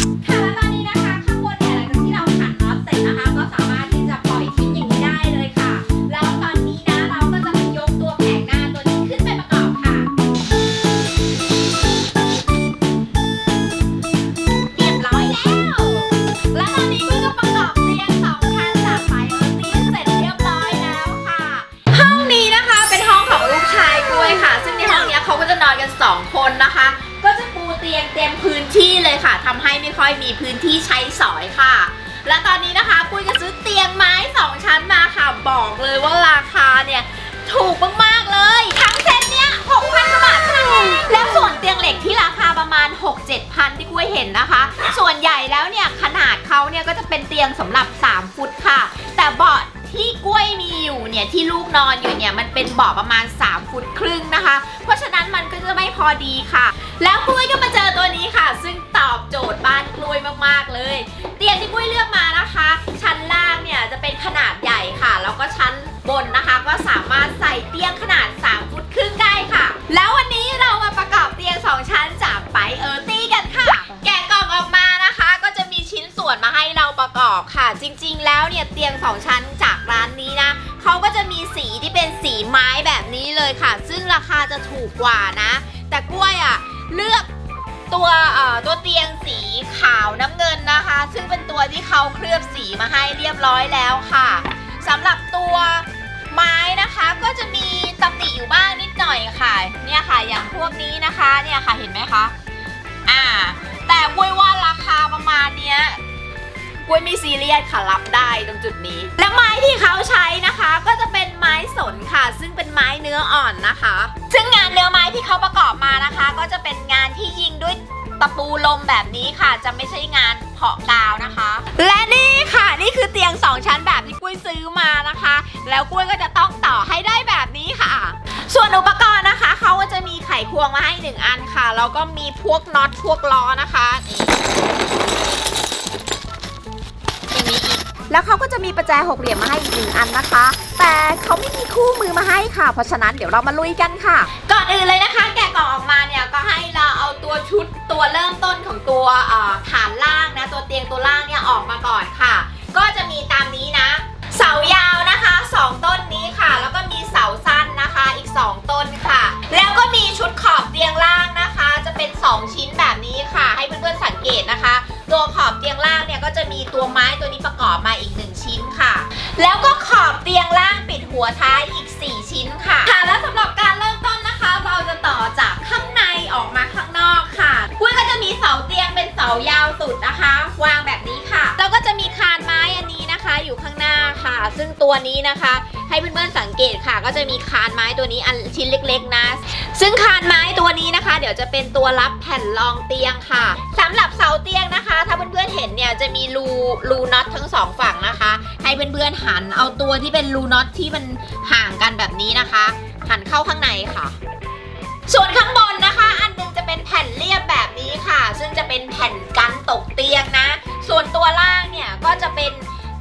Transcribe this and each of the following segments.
ค่ ที่เลยค่ะทำให้ไม่ค่อยมีพื้นที่ใช้สอยค่ะ และตอนนี้นะคะกุ้ยก็ซื้อเตียงไม้สองชั้นมาค่ะ บอกเลยว่าราคาเนี่ยถูกมากๆเลย ทั้งเซตเนี้ย6,000กว่าบาทเท่านั้นเองแล้วส่วนเตียงเหล็กที่ราคาประมาณ 6-7พันที่กุ้ยเห็นนะคะ ส่วนใหญ่แล้วเนี่ยขนาดเขาเนี่ยก็จะเป็นเตียงสำหรับ 3 ฟุตค่ะ แต่เบาะที่กล้วยมีอยู่เนี่ยที่ลูกนอนอยู่เนี่ยมันเป็นเบาะประมาณ 3 ฟุตครึ่งนะคะ เพราะฉะนั้นมันก็จะไม่พอดีค่ะ แล้วกล้วยก็มา จริง ๆ แล้วเนี่ยเตียง 2 ชั้นจากร้านนี้นะเขาก็จะมีสีที่เป็นสีไม้แบบนี้เลยค่ะ ซึ่งราคาจะถูกกว่านะ แต่กล้วยอะเลือกตัวเอ่อตัวเตียงสีขาวน้ำเงินนะคะ ซึ่งเป็นตัวที่เขาเคลือบสีมาให้เรียบร้อยแล้วค่ะสำหรับตัวไม้นะคะก็จะมีตำหนิอยู่บ้างนิดหน่อยค่ะ เนี่ยค่ะอย่างพวกนี้นะคะเนี่ยค่ะเห็นไหมคะอ่าแต่กล้วยว่าราคาประมาณเนี้ย กล้ยไม่ซีเรียสค่ะรับได้ตรงจุดนี้ และไม้ที่เขาใช้นะคะ ก็จะเป็นไม้สนค่ะ ซึ่งเป็นไม้เนื้ออ่อนนะคะ ซึ่งงานเนื้อไม้ที่เขาประกอบมานะคะ ก็จะเป็นงานที่ยิงด้วยตะปูลมแบบนี้ค่ะ จะไม่ใช่งานเพาะกาวนะคะ และนี่ค่ะนี่คือเตียง 2 ชั้นแบบที่กุ้ยซื้อมานะคะ แล้วกุ้ยก็จะต้องต่อให้ได้แบบนี้ค่ะ ส่วนอุปกรณ์นะคะเขาก็จะมีไขควงมาให้หนึ่งอันค่ะแล้วก็มีพวกน็อตพวกล้อนะคะนี่ แล้วเขาก็จะมีประแจหกเหลี่ยมมาให้อีกหนึ่งอันนะคะ แต่เขาไม่มีคู่มือมาให้ค่ะ เพราะฉะนั้นเดี๋ยวเรามาลุยกันค่ะ ก่อนอื่นเลยนะคะ แกะกล่องออกมาเนี่ยก็ให้เราเอาตัวชุดตัวเริ่มต้นของตัวฐานล่างนะ ตัวเตียงตัวล่างเนี่ยออกมาก่อนค่ะ ก็จะมีตามนี้นะ เสายาวนะคะ 2 ต้นนี้ค่ะ แล้วก็มีเสาสั้นนะคะอีก 2 ต้นค่ะ แล้วก็มีชุดขอบเตียงล่างนะคะ จะเป็น 2 ชิ้นแบบนี้ค่ะ ให้เพื่อนๆสังเกตนะคะ ตัวขอบเตียงล่างเนี่ยก็จะมีตัวไม้ตัวนี้ประกอบมาอีก 1 ชิ้นค่ะ แล้วก็ขอบเตียงล่างปิดหัวท้ายอีก 4 ชิ้นค่ะ ค่ะและสำหรับการเริ่มต้นนะคะ เราจะต่อจากข้างในออกมาข้างนอกค่ะกุ้ยก็จะมีเสาเตียงเป็นเสายาวสุดนะคะ วางแบบนี้ค่ะ แล้วก็จะมีคานไม้อันนี้นะคะ อยู่ข้างหน้าค่ะ ซึ่งตัวนี้นะคะ ให้เพื่อนๆสังเกตค่ะ ก็จะมีคานไม้ตัวนี้อันชิ้นเล็ก ๆนะ ซึ่งคานไม้ตัวนี้นะคะ เดี๋ยวจะเป็นตัวรับแผ่นรองเตียงค่ะำหรับเสาเตียงนะคะ ถ้าเพื่อนๆเห็นเนี่ยจะมีรูรูน็อตทั้งสองฝั่งนะคะ ให้เพื่อนๆหันเอาตัวที่เป็นรูน็อตที่มันห่างกันแบบนี้นะคะ หันเข้าข้างในค่ะ ส่วนข้างบนนะคะ อันหนึงจะเป็นแผ่นเรียบแบบนี้ค่ะ ซึ่งจะเป็นแผ่นกันตกเตียงนะ ส่วนตัวล่างเนี่ยก็จะเป็น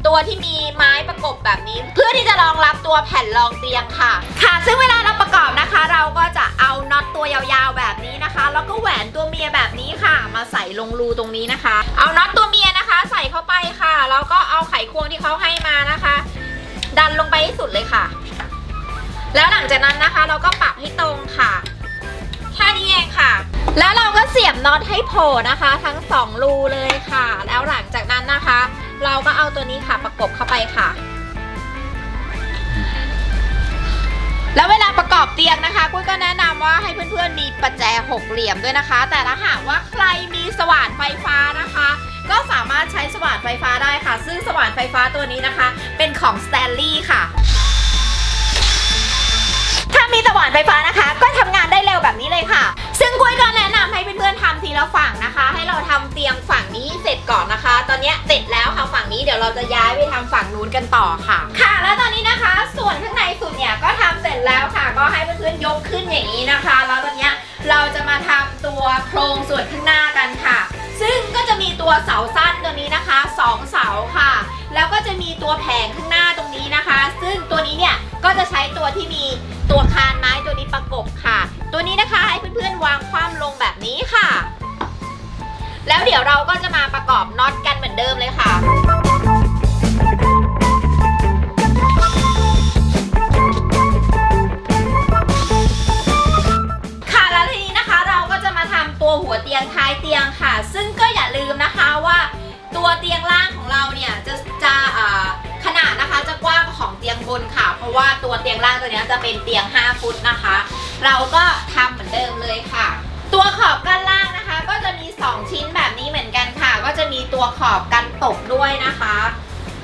ตัวที่มีไม้ประกบแบบนี้ เพื่อที่จะรองรับตัวแผ่นรองเตียงค่ะ ค่ะ ซึ่งเวลาเราประกอบนะคะ เราก็จะเอาน็อตตัวยาวๆแบบนี้นะคะ แล้วก็แหวนตัวเมียแบบนี้ค่ะ มาใส่ลงรูตรงนี้นะคะ เอาน็อตตัวเมียนะคะ ใส่เข้าไปค่ะแล้วก็เอาไขควงที่เขาให้มานะคะ ดันลงไปให้สุดเลยค่ะ แล้วหลังจากนั้นนะคะ เราก็ปรับให้ตรงค่ะแค่นี้เองค่ะ แล้วเราก็เสียบน็อตให้โผล่นะคะ ทั้งสองรูเลยค่ะ แล้วหลังจากนั้นนะคะ เราก็เอาตัวนี้ค่ะประกบเข้าไปค่ะ แล้วเวลาประกอบเตียงนะคะกุ้ยก็แนะนำว่าให้เพื่อนๆมีประแจหกเหลี่ยมด้วยนะคะ แต่ถ้าหากว่าใครมีสว่านไฟฟ้านะคะ ก็สามารถใช้สว่านไฟฟ้าได้ค่ะ ซึ่งสว่านไฟฟ้าตัวนี้นะคะ เป็นของ Stanley ค่ะถ้ามีสว่านไฟฟ้านะคะ ก็ทำงานได้เร็วแบบนี้เลยค่ะ ซึ่งกุ้ยก็แนะนำให้เพื่อนๆ ทีละฝั่งนะคะ ให้เราทำเตียงฝั่งนี้เสร็จก่อนนะคะ ตอนนี้เสร็จแล้วค่ะฝั่งนี้เดี๋ยวเราจะย้ายไปทำฝั่งนู้นกันต่อค่ะ ค่ะ แล้วตอนนี้นะคะ ส่วนข้างในสุดเนี่ยก็ทำเสร็จแล้วค่ะ ก็ให้เพื่อนๆยกขึ้นอย่างนี้นะคะ แล้วตอนนี้เราจะมาทำตัวโครงส่วนข้างหน้ากันค่ะ ซึ่งก็จะมีตัวเสาสั้นตัวนี้นะคะสองเสาค่ะ แล้วก็จะมีตัวแผงข้าง แล้วเดี๋ยวเราก็จะมาประกอบน็อตกันเหมือนเดิมเลยค่ะค่ะแล้วทีนี้นะคะเราก็จะมาทำตัวหัวเตียงท้ายเตียงค่ะ ซึ่งก็อย่าลืมนะคะว่า ตัวเตียงล่างของเราเนี่ยจะจะขนาดนะคะจะกว้างกว่าของเตียงบนค่ะ เพราะว่าตัวเตียงล่างตัวนี้จะเป็นเตียง 5 ฟุตนะคะ เราก็ทำเหมือนเดิมเลยค่ะ ตัวขอบกันล่าง 2 ชิ้นแบบนี้เหมือนกันค่ะ ก็จะมีตัวขอบกันตกด้วยนะคะ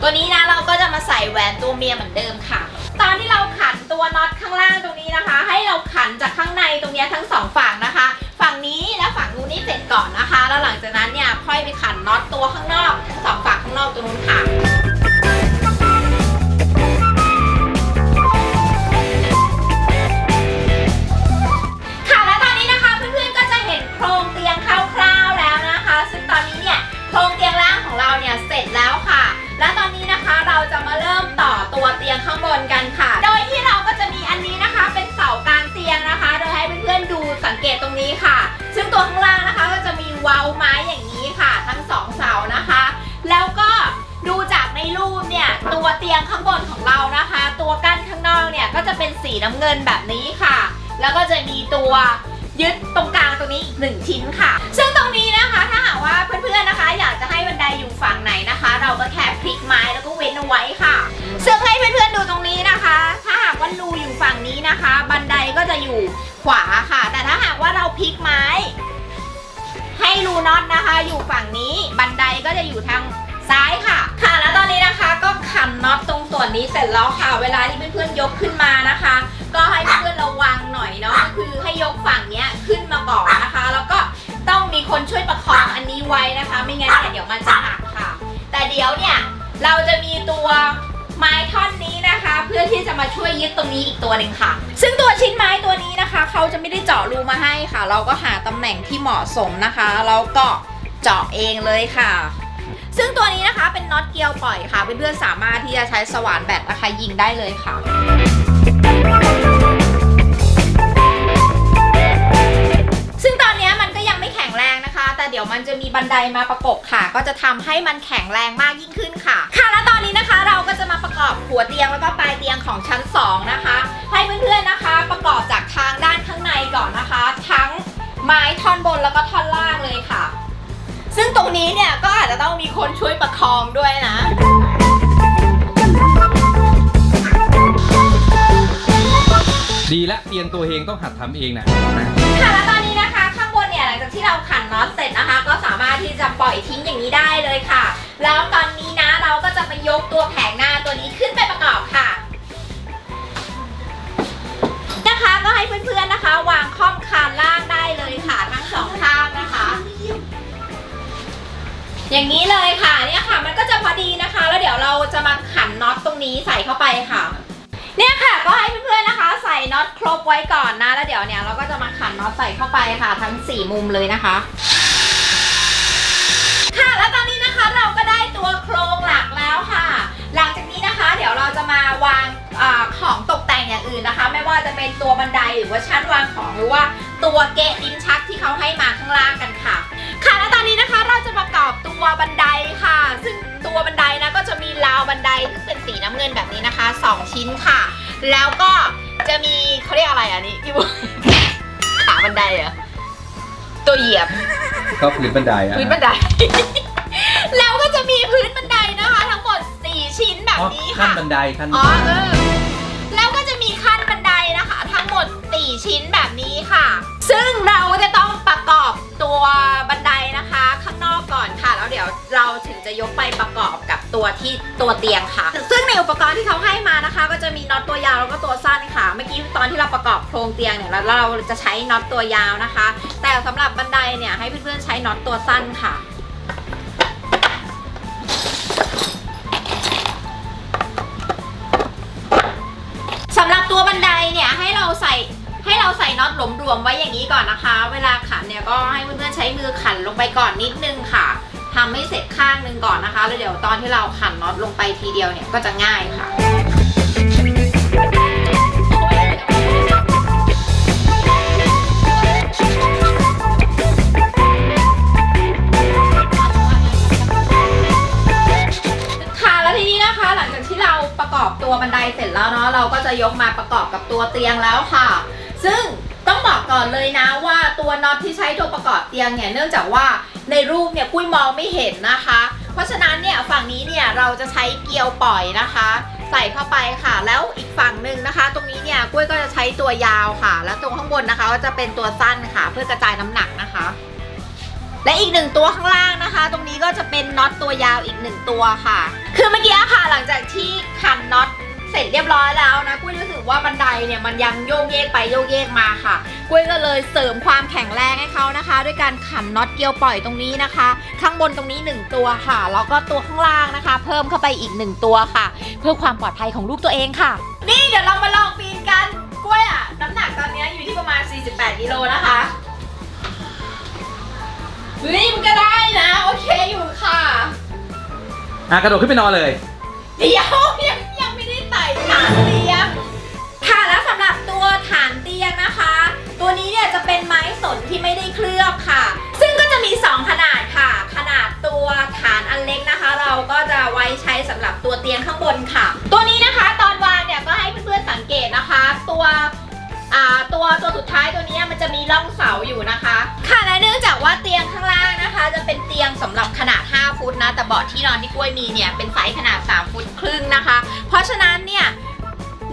ตัวนี้นะเราก็จะมาใส่แหวนตัวเมียเหมือนเดิมค่ะ ตอนที่เราขันตัวน็อตข้างล่างตรงนี้นะคะ ให้เราขันจากข้างในตรงเนี้ยทั้งสองฝั่งนะคะ ฝั่งนี้และฝั่งนู้นนี่เสร็จก่อนนะคะ แล้วหลังจากนั้นเนี่ยค่อยไปขันน็อตตัวข้างนอกทั้งสองฝั่งข้างนอกตรงนู้น เตียงข้างบนของเรานะคะ ตัวกั้นข้างนอกเนี่ยก็จะเป็นสีน้ำเงินแบบนี้ค่ะ แล้วก็จะมีตัวยึดตรงกลางตรงนี้อีกหนึ่งชิ้นค่ะ ซึ่งตรงนี้นะคะถ้าหากว่าเพื่อนๆนะคะ อยากจะให้บันไดอยู่ฝั่งไหนนะคะ เราก็แค่พลิกไม้แล้วก็เว้นเอาไว้ค่ะ ซึ่งให้เพื่อนๆดูตรงนี้นะคะ ถ้าหากว่ารูอยู่ฝั่งนี้นะคะ บันไดก็จะอยู่ขวาค่ะ แต่ถ้าหากว่าเราพลิกไม้ ให้รูน็อตนะคะ อยู่ฝั่งนี้บันไดก็จะอยู่ทางซ้ายค่ะ นน็อตตรงส่วนนี้เสร็จแล้วค่ะ เวลาที่เพื่อนๆยกขึ้นมานะคะ ก็ให้เพื่อนๆระวังหน่อยเนาะก็คือให้ยกฝั่งเนี้ยขึ้นมาก่อนนะคะ แล้วก็ต้องมีคนช่วยประคองอันนี้ไว้นะคะ ไม่งั้นเนี่ยเดี๋ยวมันจะหักค่ะ แต่เดี๋ยวเนี่ยเราจะมีตัวไม้ท่อนนี้นะคะ เพื่อที่จะมาช่วยยึดตรงนี้อีกตัวหนึ่งค่ะ ซึ่งตัวชิ้นไม้ตัวนี้นะคะ เขาจะไม่ได้เจาะรูมาให้ค่ะ เราก็หาตำแหน่งที่เหมาะสมนะคะแล้วก็เจาะเองเลยค่ะ ซึ่งตัวนี้นะคะเป็นน็อตเกลียวปล่อยค่ะ เพื่อนๆสามารถที่จะใช้สว่านแบตนะคะยิงได้เลยค่ะซึ่งตอนนี้มันก็ยังไม่แข็งแรงนะคะแต่เดี๋ยวมันจะมีบันไดมาประกบค่ะ ก็จะทำให้มันแข็งแรงมากยิ่งขึ้นค่ะ ค่ะแล้วตอนนี้นะคะเราก็จะมาประกอบหัวเตียงแล้วก็ปลายเตียงของชั้น 2 นะคะ ให้เพื่อนๆนะคะ ประกอบจากทางด้านข้างในก่อนนะคะ ทั้งไม้ท่อนบนแล้วก็ท่อนล่างเลยค่ะ ซึ่งตรงนี้เนี่ยก็ อาจจะต้องมีคนช่วยประคองด้วยนะ ดีละเตียงตัวเองต้องหัดทำเองนะนะค่ะแล้วตอนนี้นะคะ ข้างบนเนี่ยหลังจากที่เราขันน็อตเสร็จนะคะ ก็สามารถที่จะปล่อยทิ้งอย่างนี้ได้เลยค่ะ แล้วตอนนี้นะเราก็จะมายกตัวแผงหน้าตัวนี้ขึ้นไปประกอบค่ะ นะคะก็ให้เพื่อนๆนะคะ วางค่อมคานล่างได้ อย่างนี้เลยค่ะเนี่ยค่ะ มันก็จะพอดีนะคะ แล้วเดี๋ยวเราจะมาขันน็อตตรงนี้ใส่เข้าไปค่ะ เนี่ยค่ะก็ให้เพื่อนๆนะคะ ใส่น็อตครบไว้ก่อนนะ แล้วเดี๋ยวเนี่ยเราก็จะมาขันน็อตใส่เข้าไปค่ะ ทั้ง 4 มุมเลยนะคะ ค่ะแล้วตอนนี้นะคะเราก็ได้ตัวโครงหลักแล้วค่ะ หลังจากนี้นะคะ เดี๋ยวเราจะมาวางอของตกแต่งอย่างอื่นนะคะ ไม่ว่าจะเป็นตัวบันไดหรือว่าชั้นวางของหรือว่าตัวเกะลิ้นชัก บตัวบันไดค่ะ ซึ่งตัวบันไดนะก็จะมีราวบันไดซึ่งเป็นสีน้ำเงินแบบนี้นะคะ 2 ชิ้นค่ะ แล้วก็จะมีเขาเรียกอะไรอะนี่พี่บุ๋มขาบันไดเหรอตัวเหยียบก็พื้นบันไดอะพื้นบันได แล้วก็จะมีพื้นบันไดนะคะ ทั้งหมด 4 ชิ้นแบบอ๋อนี้ขั้นค่ะบันไดขั้นอ๋อเออแล้วก็จะมีขั้นบันไดนะคะ ทั้งหมด 4 ชิ้นแบบนี้ค่ะ ซึ่งเราจะต้องประกอบตัวบัน เดี๋ยวเราถึงจะยกไปประกอบกับตัวที่ตัวเตียงค่ะ ซึ่งในอุปกรณ์ที่เขาให้มานะคะ ก็จะมีน็อตตัวยาวแล้วก็ตัวสั้นค่ะ เมื่อกี้ตอนที่เราประกอบโครงเตียงเนี่ยแล้วเราจะใช้น็อตตัวยาวนะคะ แต่สำหรับบันไดเนี่ยให้เพื่อนๆใช้น็อตตัวสั้นค่ะสำหรับตัวบันไดเนี่ยให้เราใส่ให้เราใส่น็อตหลมรวมไว้อย่างนี้ก่อนนะคะ เวลาขันเนี่ยก็ให้เพื่อนๆใช้มือขันลงไปก่อนนิดนึงค่ะ ทำให้เสร็จข้างนึงก่อนนะคะ แล้วเดี๋ยวตอนที่เราขันน็อตลงไปทีเดียวเนี่ยก็จะง่ายค่ะตัวบันไดเสร็จแล้วเนาะเราก็จะยกมาประกอบกับตัวเตียงแล้วค่ะ ซึ่งต้องบอกก่อนเลยนะว่าตัวน็อตที่ใช้ตัวประกอบเตียงเนี่ยเนื่องจากว่า ในรูปเนี่ยกุ้ยมองไม่เห็นนะคะ เพราะฉะนั้นเนี่ยฝั่งนี้เนี่ยเราจะใช้เกลียวปล่อยนะคะ ใส่เข้าไปค่ะ แล้วอีกฝั่งหนึ่งนะคะ ตรงนี้เนี่ยกุ้ยก็จะใช้ตัวยาวค่ะ แล้วตรงข้างบนนะคะก็จะเป็นตัวสั้นค่ะ เพื่อกระจายน้ำหนักนะคะ และอีกหนึ่งตัวข้างล่างนะคะ ตรงนี้ก็จะเป็นน็อตตัวยาวอีกหนึ่งตัวค่ะ คือเมื่อกี้ค่ะหลังจากที่ขันน็อตเสร็จเรียบร้อยแล้วนะกุ้ยรู้สึก เนี่ยมันยังโยกเยกไปโยกเยกมาค่ะกุ้ยก็เลยเสริมความแข็งแรงให้เขานะคะ ด้วยการขันน็อตเกลียวปล่อยตรงนี้นะคะ ข้างบนตรงนี้ 1 ตัวค่ะแล้วก็ตัวข้างล่างนะคะ เพิ่มเข้าไปอีก 1 ตัวค่ะ เพื่อความปลอดภัยของลูกตัวเองค่ะ นี่เดี๋ยวเรามาลองปีนกันกล้วยอะน้ำหนักตอนนี้อยู่ที่ประมาณ 48กิโลนะคะเฮ้ยมันก็ได้นะ โอเคอยู่ค่ะ อะกระโดดขึ้นไปนอนเลย เดี๋ยวยังยัง ก็จะไว้ใช้สำหรับตัวเตียงข้างบนค่ะ ตัวนี้นะคะตอนวางเนี่ยก็ให้เพื่อนๆสังเกตนะคะ ตัวอ่าตัวตัวสุดท้ายตัวนี้มันจะมีร่องเสาอยู่นะคะ ค่ะและเนื่องจากว่าเตียงข้างล่างนะคะ จะเป็นเตียงสำหรับขนาด 5 ฟุตนะ แต่เบาะที่นอนที่กล้วยมีเนี่ยเป็นไซส์ขนาด 3 ฟุตครึ่งนะคะ เพราะฉะนั้นเนี่ย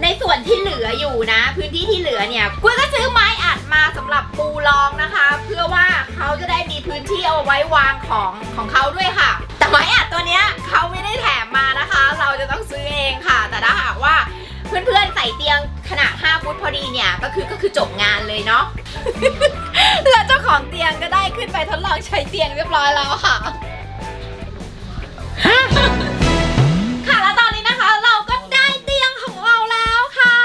ในส่วนที่เหลืออยู่นะ พื้นที่ที่เหลือเนี่ยกล้วยก็ซื้อไม้อัดมาสำหรับปูรองนะคะ เพื่อว่าเขาจะได้มีพื้นที่เอาไว้วางของของเขาด้วยค่ะ ไม้อัดตัวเนี้ยเขาไม่ได้แถมมานะคะ เราจะต้องซื้อเองค่ะ แต่ถ้าหากว่าเพื่อนๆใส่เตียงขนาด 5 ฟุตพอดีเนี่ย ก็คือก็คือจบงานเลยเนาะ แล้วเจ้าของเตียงก็ได้ขึ้นไปทดลองใช้เตียงเรียบร้อยแล้วค่ะ ค่ะแล้วตอนนี้นะคะเราก็ได้เตียงของเราแล้วค่ะ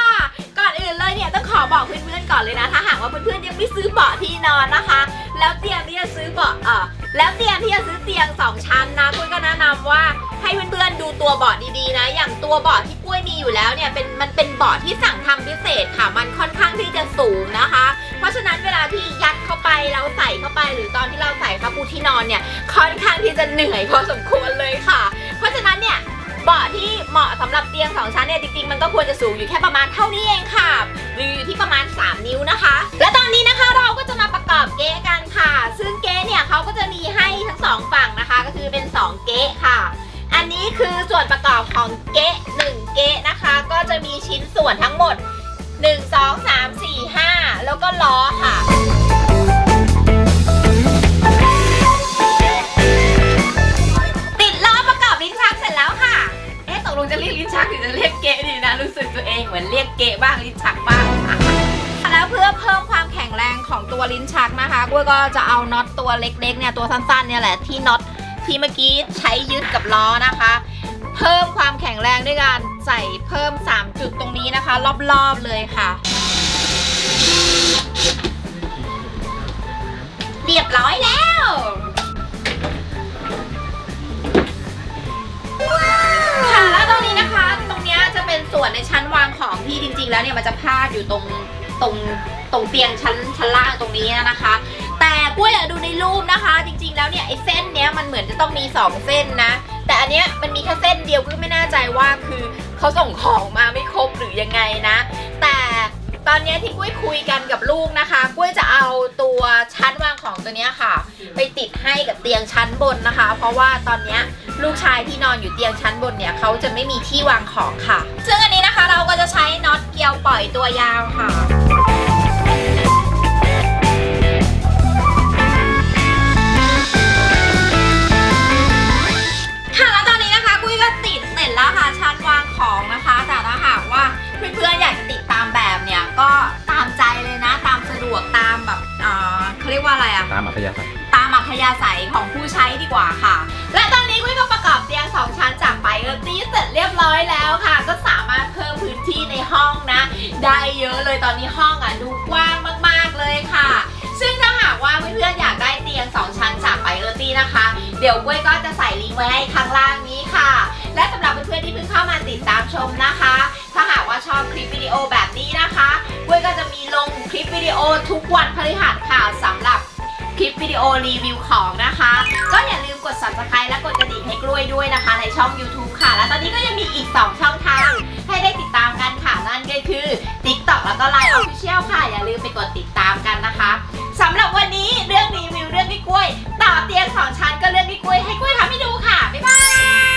ก่อนอื่นเลยเนี่ยต้องขอบอกเพื่อนๆก่อนเลยนะ ถ้าหากว่าเพื่อนๆยังไม่ซื้อเบาะที่นอนนะคะ แล้วเตียงที่จะซื้อเบาะเออ แล้วเตียงที่จะซื้อเตียงสองชั้นนะกุ้ยก็แนะนำว่าให้เพื่อนๆดูตัวเบาะดีๆนะ อย่างตัวเบาะที่กุ้ยมีอยู่แล้วเนี่ยเป็นมันเป็นเบาะที่สั่งทำพิเศษค่ะมันค่อนข้างที่จะสูงนะคะ เพราะฉะนั้นเวลาที่ยัดเข้าไปเราใส่เข้าไป หรือตอนที่เราใส่ผ้าปูที่นอนเนี่ยค่อนข้างที่จะเหนื่อยพอสมควรเลยค่ะ เพราะฉะนั้นเนี่ยเบาะที่เหมาะสำหรับเตียง 2 ชั้นเนี่ยจริงๆ มันก็ควรจะสูงอยู่แค่ประมาณเท่านี้เองค่ะ หรืออยู่ที่ประมาณ 3 นิ้วนะคะ และตอนนี้นะคะเราก็จะ ประกอบเก๊ะกันค่ะ ซึ่งเก๊ะเนี่ยเขาก็จะมีให้ทั้งสองฝั่งนะคะ ก็คือเป็น 2 เก๊ะค่ะ อันนี้คือส่วนประกอบของเก๊ะ1เก๊ะนะคะ ก็จะมีชิ้นส่วนทั้งหมด 1 2 3 4 5 แล้วก็ล้อค่ะติดล้อประกอบลิ้นชักเสร็จแล้วค่ะเอ๊ะตกลงจะเรียกลิ้นชักหรือจะเรียกเกะดีนะ รู้สึกตัวเองเหมือนเรียกเกะบ้างลิ้นชักบ้างแล้ว เพื่อเพิ่มความแข็งแรงของตัวลิ้นชักนะคะกุ้ยก็จะเอาน็อตตัวเล็กๆเนี่ยตัวสั้นๆเนี่ยแหละที่น็อตที่เมื่อกี้ใช้ยึดกับล้อนะคะ เพิ่มความแข็งแรงด้วยการใส่เพิ่ม 3 จุดตรงนี้นะคะ รอบๆเลยค่ะ เรียบร้อยแล้วค่ะแล้วตรงนี้นะคะ ตรงนี้จะเป็นส่วนในชั้นวางของที่จริง ๆ แล้วเนี่ยมันจะพาดอยู่ตรง ตรงตรงเตียงชั้นชั้นล่างตรงนี้นะคะ แต่กล้วยอะดูในรูปนะคะ จริงๆแล้วเนี่ยไอ้เส้นเนี้ยมันเหมือนจะต้องมี 2 เส้นนะ แต่อันเนี้ยมันมีแค่เส้นเดียวก็ไม่แน่ใจว่าคือเขาส่งของมาไม่ครบหรือยังไงนะ แต่ตอนเนี้ยที่กุ้ยคุยกันกับลูกนะคะกุ้ยจะเอาตัวชั้นวางของตัวเนี้ยค่ะ ไปติดให้กับเตียงชั้นบนนะคะ เพราะว่าตอนเนี้ยลูกชายที่นอนอยู่เตียงชั้นบนเนี่ยเขาจะไม่มีที่วางของค่ะ ซึ่งอันนี้นะ เราก็จะใช้น็อตเกลียวปล่อยตัวยาวค่ะ ค่ะแล้วตอนนี้นะคะกุ้ยก็ติดเสร็จแล้วค่ะชั้นวางของนะคะ แต่ถ้าหากว่าเพื่อนๆอยากจะติดตามแบบเนี่ยก็ตามใจเลยนะ ตามสะดวกตามแบบอ่าเขาเรียกว่าอะไรอะ ตามอัธยาศัยามอัธยาศัยของผู้ใช้ดีกว่าค่ะ และตอนนี้กุ้ยก็ประกอบเตียง 2 ชั้นจากไบเออร์ตี้เสร็จเรียบร้อยแล้วค่ะ ก็สามารถเพิ่มพื้นที่ในห้องนะ ได้เยอะเลยตอนนี้ห้องอะดูกว้างมากๆเลยค่ะ ซึ่งถ้าหากว่าเพื่อนๆอยากได้เตียง 2 ชั้นจากไบเออร์ตี้นะคะ เดี๋ยวกุ้ยก็จะใส่ลิงก์ไว้ให้ข้างล่างนี้ค่ะ และสำหรับเพื่อนๆที่เพิ่งเข้ามาติดตามชมนะคะ ถ้าหากว่าชอบคลิปวิดีโอแบบนี้นะคะกุ้ยก็จะมีลงคลิปวิดีโอทุกวันพฤหัสค่ะสำหรับ คลิปวิดีโอรีวิวของนะคะ ก็อย่าลืมกด subscribe และกดกระดิ่งให้กล้วยด้วยนะคะ ในช่อง YouTube ค่ะ และตอนนี้ก็ยังมีอีก 2 ช่องทาง ให้ได้ติดตามกันค่ะนั่นก็คือ TikTok แล้วก็ Line Official ค่ะ อย่าลืมไปกดติดตามกันนะคะสำหรับวันนี้เรื่องรีวิวเรื่องพี่กล้วย ต่อเตียงสองชั้นก็เรื่องพี่กล้วยให้กล้วยทำให้ดูค่ะบ๊ายบาย